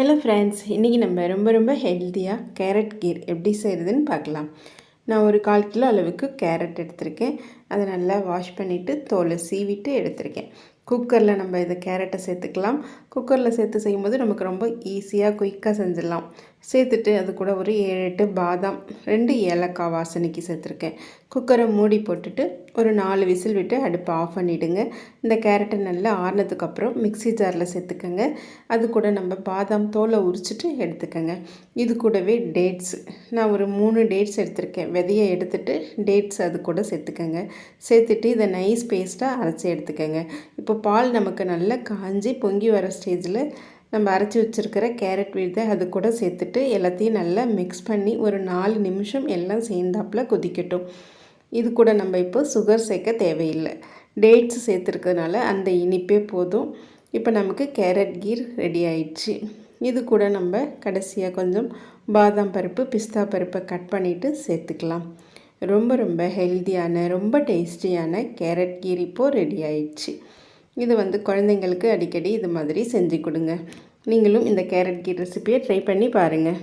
Hello friends இன்றைக்கி நம்ம ரொம்ப ரொம்ப ஹெல்த்தியாக கேரட் கீர் எப்படி செய்கிறதுன்னு பார்க்கலாம். நான் ஒரு கால் கிலோ அளவுக்கு கேரட் எடுத்திருக்கேன். அதை நல்லா வாஷ் பண்ணிவிட்டு தோலை சீவிட்டு எடுத்திருக்கேன். குக்கரில் நம்ம இதை கேரட்டை சேர்த்துக்கலாம். குக்கரில் சேர்த்து செய்யும்போது நமக்கு ரொம்ப ஈஸியாக குயிக்காக செஞ்சிடலாம். சேர்த்துட்டு அது கூட ஒரு ஏழு எட்டு பாதாம் ரெண்டு ஏலக்காய் வாசனைக்கு சேர்த்துருக்கேன். குக்கரை மூடி போட்டுட்டு ஒரு நாலு விசில் விட்டு அடுப்பை ஆஃப் பண்ணிவிடுங்க இந்த கேரட்டை நல்லா ஆறினதுக்கப்புறம் மிக்ஸி ஜாரில் சேர்த்துக்கோங்க. அது கூட நம்ம பாதாம் தோலை உரிச்சிட்டு எடுத்துக்கோங்க. இது கூடவே டேட்ஸ். நான் ஒரு மூணு டேட்ஸ் எடுத்திருக்கேன். விதையை எடுத்துட்டு டேட்ஸ் அது கூட சேர்த்துக்கோங்க. சேர்த்துட்டு இதை நைஸ் பேஸ்ட்டாக அரைச்சி எடுத்துக்கோங்க. இப்போ பால் நமக்கு நல்லா காஞ்சி பொங்கி வர ஸ்டேஜில் நம்ம அரைச்சி வச்சுருக்கிற கேரட் விழுதை அது கூட சேர்த்துட்டு எல்லாத்தையும் நல்லா மிக்ஸ் பண்ணி ஒரு நாலு நிமிஷம் எல்லாம் சேர்ந்தாப்பில் கொதிக்கட்டும். இது கூட நம்ம இப்போ சுகர் சேர்க்க தேவையில்லை. டேட்ஸ் சேர்த்துருக்கிறதுனால அந்த இனிப்பே போதும். இப்போ நமக்கு கேரட் கீர் ரெடி ஆயிடுச்சு. இது கூட நம்ம கடைசியாக கொஞ்சம் பாதாம் பருப்பு பிஸ்தா பருப்பை கட் பண்ணிவிட்டு சேர்த்துக்கலாம். ரொம்ப ரொம்ப ஹெல்த்தியான ரொம்ப டேஸ்டியான கேரட் கீர் இப்போது ரெடி ஆயிடுச்சு. இது வந்து குழந்தைங்களுக்கு அடிக்கடி இது மாதிரி செஞ்சு கொடுங்க. நீங்களும் இந்த கேரட் கீ ரெசிப்பியை ட்ரை பண்ணி பாருங்கள்